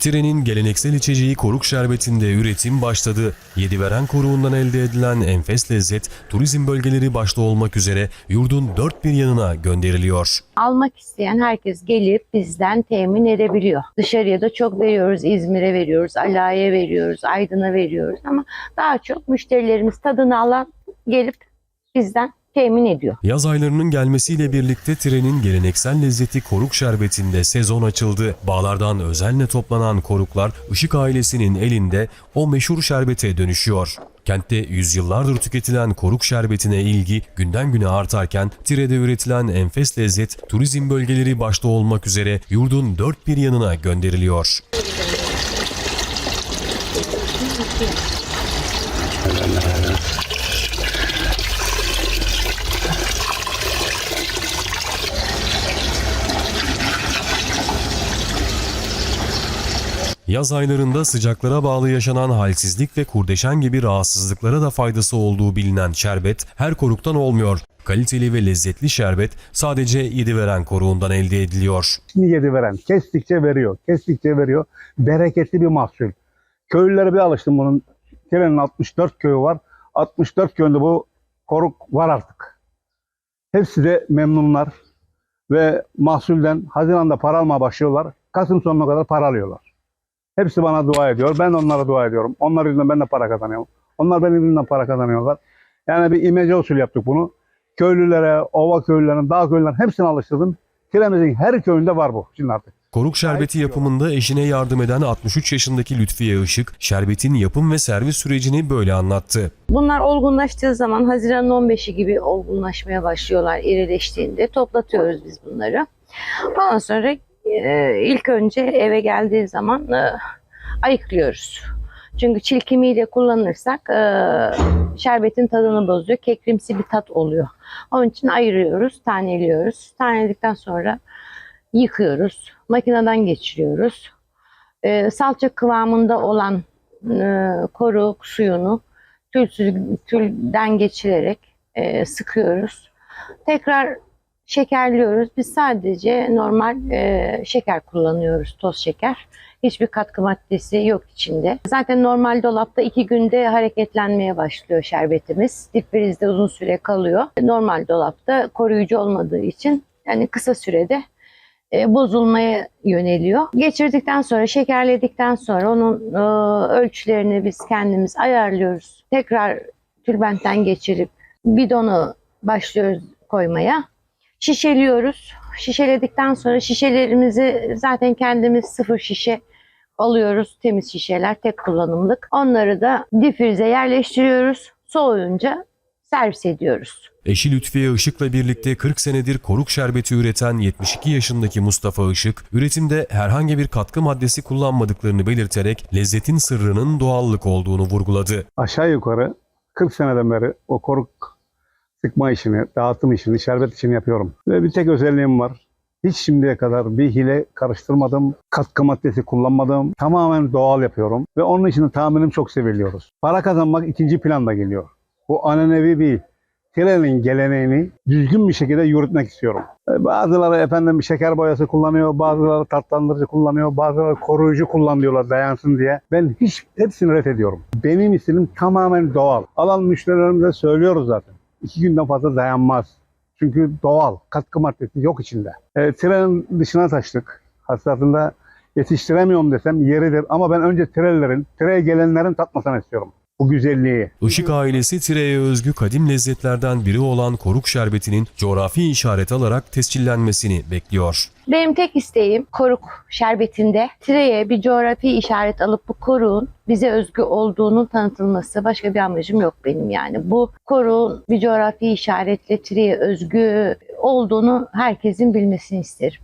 Tire'nin geleneksel içeceği koruk şerbetinde üretim başladı. Yediveren koruğundan elde edilen enfes lezzet, turizm bölgeleri başta olmak üzere yurdun dört bir yanına gönderiliyor. almak isteyen herkes gelip bizden temin edebiliyor. Dışarıya da çok veriyoruz. İzmir'e veriyoruz, Ala'ya veriyoruz, Aydın'a veriyoruz ama daha çok müşterilerimiz tadını alan gelip bizden temin ediyor. Yaz aylarının gelmesiyle birlikte Tire'nin geleneksel lezzeti koruk şerbetinde sezon açıldı. Bağlardan özenle toplanan koruklar Işık ailesinin elinde o meşhur şerbete dönüşüyor. Kentte yüzyıllardır tüketilen koruk şerbetine ilgi günden güne artarken Tire'de üretilen enfes lezzet turizm bölgeleri başta olmak üzere yurdun dört bir yanına gönderiliyor. Yaz aylarında sıcaklara bağlı yaşanan halsizlik ve kurdeşen gibi rahatsızlıklara da faydası olduğu bilinen şerbet her koruktan olmuyor. Kaliteli ve lezzetli şerbet sadece Yediveren koruğundan elde ediliyor. Şimdi yedi veren. Kestikçe veriyor. Kestikçe veriyor. Bereketli bir mahsul. Köylülere bir alıştım bunun. Tirenin 64 köyü var. 64 köyünde bu koruk var artık. Hepsi de memnunlar. Ve mahsulden Haziran'da para almaya başlıyorlar. Kasım sonuna kadar para alıyorlar. Hepsi bana dua ediyor. Ben de onlara dua ediyorum. Onlar yüzünden ben de para kazanıyorum. Onlar benim yüzümden para kazanıyorlar. Yani bir imece usul yaptık bunu. Köylülere, ova köylülerine, dağ köylülerine hepsini alıştırdım. Tiremizin her köyünde var bu şimdi artık. Koruk şerbeti yapımında eşine yardım eden 63 yaşındaki Lütfiye Işık, şerbetin yapım ve servis sürecini böyle anlattı. Bunlar olgunlaştığı zaman Haziran'ın 15'i gibi olgunlaşmaya başlıyorlar irileştiğinde. Toplatıyoruz biz bunları. Ondan sonra e, ilk önce eve geldiği zaman e, ayıklıyoruz. Çünkü çilkimiyle kullanırsak e, şerbetin tadını bozuyor. Kekrimsi bir tat oluyor. Onun için ayırıyoruz, taneliyoruz. Taneledikten sonra yıkıyoruz. Makineden geçiriyoruz. E, salça kıvamında olan koruk suyunu tülsüz, tülden geçirerek sıkıyoruz. Tekrar şekerliyoruz. Biz sadece normal e, şeker kullanıyoruz, toz şeker. Hiçbir katkı maddesi yok içinde. Zaten normal dolapta iki günde hareketlenmeye başlıyor şerbetimiz. Dip frizde uzun süre kalıyor. Normal dolapta koruyucu olmadığı için yani kısa sürede e, bozulmaya yöneliyor. Geçirdikten sonra, şekerledikten sonra onun e, ölçülerini biz kendimiz ayarlıyoruz. Tekrar tülbentten geçirip bidonu başlıyoruz koymaya. Şişeliyoruz. Şişeledikten sonra şişelerimizi zaten kendimiz sıfır şişe alıyoruz. Temiz şişeler, tek kullanımlık. Onları da difrize yerleştiriyoruz. Soğuyunca servis ediyoruz. Eşi Lütfiye Işık'la birlikte 40 senedir koruk şerbeti üreten 72 yaşındaki Mustafa Işık, üretimde herhangi bir katkı maddesi kullanmadıklarını belirterek lezzetin sırrının doğallık olduğunu vurguladı. aşağı yukarı 40 seneden beri o koruk sıkma işini, dağıtım işini, şerbet işini yapıyorum. Ve bir tek özelliğim var. Hiç şimdiye kadar bir hile karıştırmadım, katkı maddesi kullanmadım. Tamamen doğal yapıyorum. Ve onun için tahminim çok seviliyoruz. Para kazanmak ikinci planda geliyor. Bu ananevi bir Tire'nin geleneğini düzgün bir şekilde yürütmek istiyorum. E, Bazıları efendim şeker boyası kullanıyor, bazıları tatlandırıcı kullanıyor, bazıları koruyucu kullan diyorlar dayansın diye. Ben hiç hepsini ret ediyorum. Benim istedim tamamen doğal. Alan müşterilerimize söylüyoruz zaten. İki günden fazla dayanmaz. Çünkü doğal, katkı maddesi yok içinde. E, trenin dışına taştık. Hasatında yetiştiremiyorum desem yeridir. Ama ben önce trellerin, treye gelenlerin tatmasını istiyorum. Bu güzelliği. Işık ailesi Tire'ye özgü kadim lezzetlerden biri olan koruk şerbetinin coğrafi işaret alarak tescillenmesini bekliyor. Benim tek isteğim koruk şerbetinde tireye bir coğrafi işaret alıp bu koruğun bize özgü olduğunun tanıtılması. Başka bir amacım yok benim yani. Bu koruğun bir coğrafi işaretle tireye özgü olduğunu herkesin bilmesini isterim.